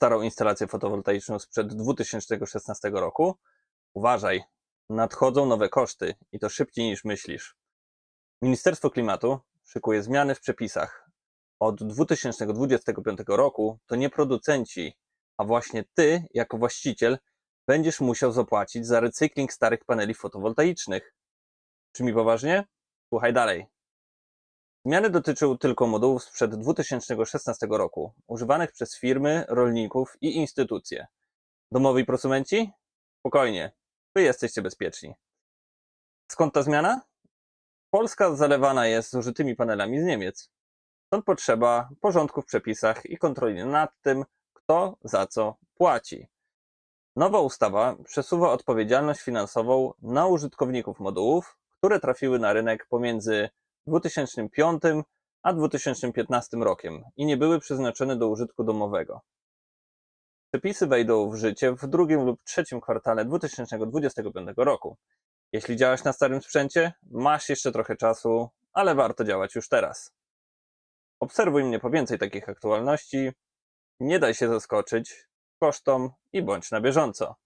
starą instalację fotowoltaiczną sprzed 2016 roku? Uważaj, nadchodzą nowe koszty i to szybciej niż myślisz. Ministerstwo Klimatu szykuje zmiany w przepisach. Od 2025 roku to nie producenci, a właśnie ty, jako właściciel, będziesz musiał zapłacić za recykling starych paneli fotowoltaicznych. Czy mi poważnie? Słuchaj dalej. Zmiany dotyczą tylko modułów sprzed 2016 roku, używanych przez firmy, rolników i instytucje. Domowi prosumenci? Spokojnie, wy jesteście bezpieczni. Skąd ta zmiana? Polska zalewana jest zużytymi panelami z Niemiec. Stąd potrzeba porządku w przepisach i kontroli nad tym, kto za co płaci. Nowa ustawa przesuwa odpowiedzialność finansową na użytkowników modułów, które trafiły na rynek pomiędzy 2005 a 2015 rokiem i nie były przeznaczone do użytku domowego. Przepisy wejdą w życie w drugim lub trzecim kwartale 2025 roku. Jeśli działasz na starym sprzęcie, masz jeszcze trochę czasu, ale warto działać już teraz. Obserwuj mnie po więcej takich aktualności. Nie daj się zaskoczyć kosztom i bądź na bieżąco.